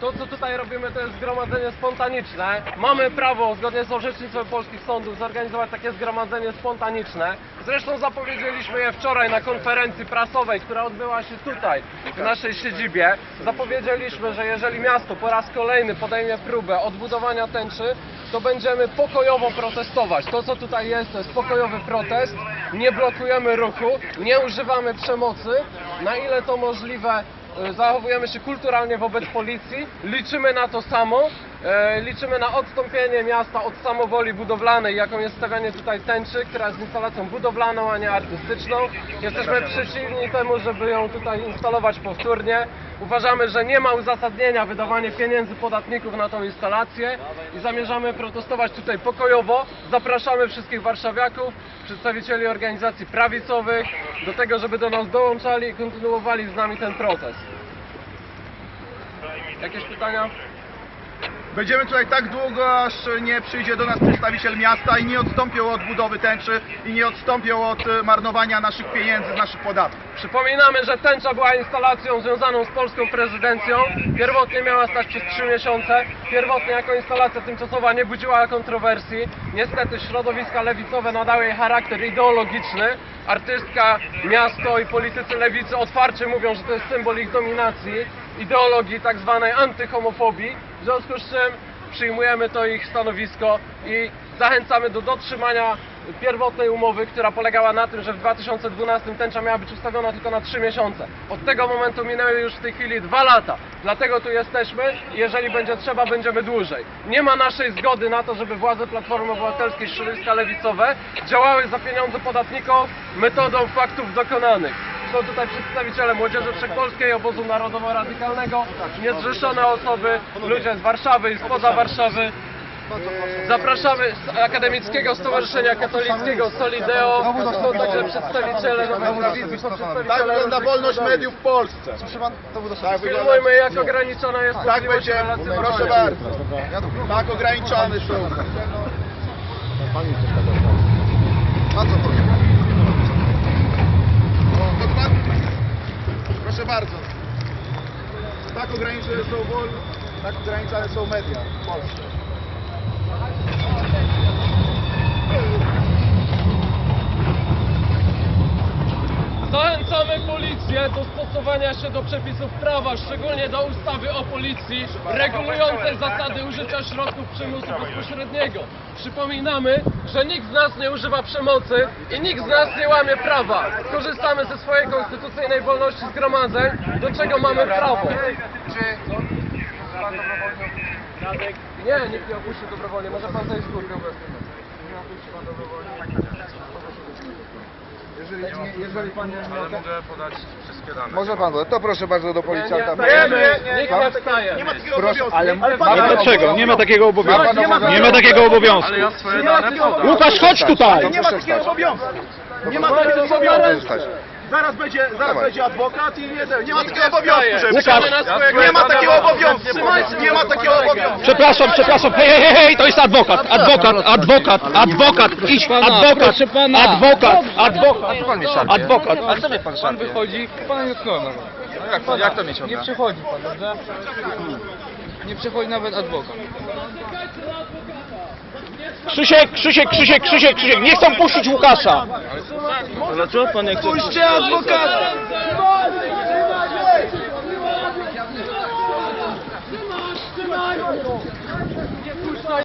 To, co tutaj robimy, to jest zgromadzenie spontaniczne. Mamy prawo, zgodnie z orzecznictwem polskich sądów, zorganizować takie zgromadzenie spontaniczne. Zresztą zapowiedzieliśmy je wczoraj na konferencji prasowej, która odbyła się tutaj, w naszej siedzibie. Zapowiedzieliśmy, że jeżeli miasto po raz kolejny podejmie próbę odbudowania tęczy, to będziemy pokojowo protestować. To, co tutaj jest, to jest pokojowy protest. Nie blokujemy ruchu, nie używamy przemocy. Na ile to możliwe, zachowujemy się kulturalnie wobec policji, liczymy na to samo, e, liczymy na odstąpienie miasta od samowoli budowlanej, jaką jest stawianie tutaj tęczy, która jest instalacją budowlaną, a nie artystyczną. Jesteśmy przeciwni temu, żeby ją tutaj instalować powtórnie. Uważamy, że nie ma uzasadnienia wydawanie pieniędzy podatników na tą instalację i zamierzamy protestować tutaj pokojowo. Zapraszamy wszystkich warszawiaków, przedstawicieli organizacji prawicowych do tego, żeby do nas dołączali i kontynuowali z nami ten protest. Jakieś pytania? Będziemy tutaj tak długo, aż nie przyjdzie do nas przedstawiciel miasta i nie odstąpią od budowy tęczy i nie odstąpią od e, marnowania naszych pieniędzy naszych podatków. Przypominamy, że tęcza była instalacją związaną z polską prezydencją. Pierwotnie miała stać przez 3 miesiące. Pierwotnie jako instalacja tymczasowa nie budziła kontrowersji. Niestety środowiska lewicowe nadały jej charakter ideologiczny. Artystka, miasto i politycy lewicy otwarcie mówią, że to jest symbol ich dominacji, ideologii tak zwanej antyhomofobii. W związku z czym przyjmujemy to ich stanowisko i zachęcamy do dotrzymania pierwotnej umowy, która polegała na tym, że w 2012 tęcza miała być ustawiona tylko na 3 miesiące. Od tego momentu minęły już w tej chwili 2 lata. Dlatego tu jesteśmy i jeżeli będzie trzeba, będziemy dłużej. Nie ma naszej zgody na to, żeby władze Platformy Obywatelskiej, środowiska lewicowe działały za pieniądze podatników metodą faktów dokonanych. Są tutaj przedstawiciele Młodzieży Wszechpolskiej, Obozu Narodowo-Radykalnego, niezrzeszone osoby, ludzie z Warszawy i spoza Warszawy. Zapraszamy z Akademickiego Stowarzyszenia Katolickiego Solideo. Są także przedstawiciele Nowej Prawicy, są Tak wygląda wolność mediów w Polsce. Tak wygląda. Filmujmy, jak ograniczona jest Tak będzie, proszę bardzo. Tak ograniczony są. Bardzo proszę. Dokładnie. Proszę bardzo. Ograniczone są wol, tak ograniczane są media w Polsce. Zachęcamy policję do stosowania się do przepisów prawa, szczególnie do ustawy o policji, regulującej zasady użycia środków przymusu bezpośredniego. Przypominamy, że nikt z nas nie używa przemocy i nikt z nas nie łamie prawa. Korzystamy ze swojej konstytucyjnej wolności zgromadzeń, do czego mamy prawo. Nie, nikt nie opuści dobrowolnie. Może pan zejść z górkę obecnie. Jeżeli, nie, jeżeli pan nie Ale mogę podać wszystkie dane. Może pan, to proszę bardzo do policjanta. Nie, nie, nie, nie, nie, nie wstaje. Nie ma takiego Proszę, obowiązku. ale- ale pan ale nie ma dlaczego? Nie ma takiego obowiązku. Ma. Nie ma takiego obowiązku. Ale ja swoje Nie ma dane takiego podam. obowiązku. Łukasz, chodź tutaj! Nie ma takiego obowiązku. Nie ma takiego obowiązku. Zaraz będzie, zaraz będzie adwokat i nie, nie ma takiego nie obowiązku. Łukasz, swojego Nie ma takiego obowiązku. Nie ma takiego obowiązku. Przepraszam, przepraszam. Hej, hej, hej, to jest adwokat. Adwokat, adwokat, adwokat. Idź, adwokat, adwokat, adwokat, adwokat. Ale co mnie pan Pan wychodzi, pan jest normal. Jak to, jak to mnie Nie ciąga? przechodzi pan, dobrze? Nie przechodzi nawet adwokat. Krzysiek, Krzysiek, Krzysiek, Krzysiek, Krzysiek. Nie chcą puścić Łukasza. Dlaczego pan nie chce? Puśćcie adwokata!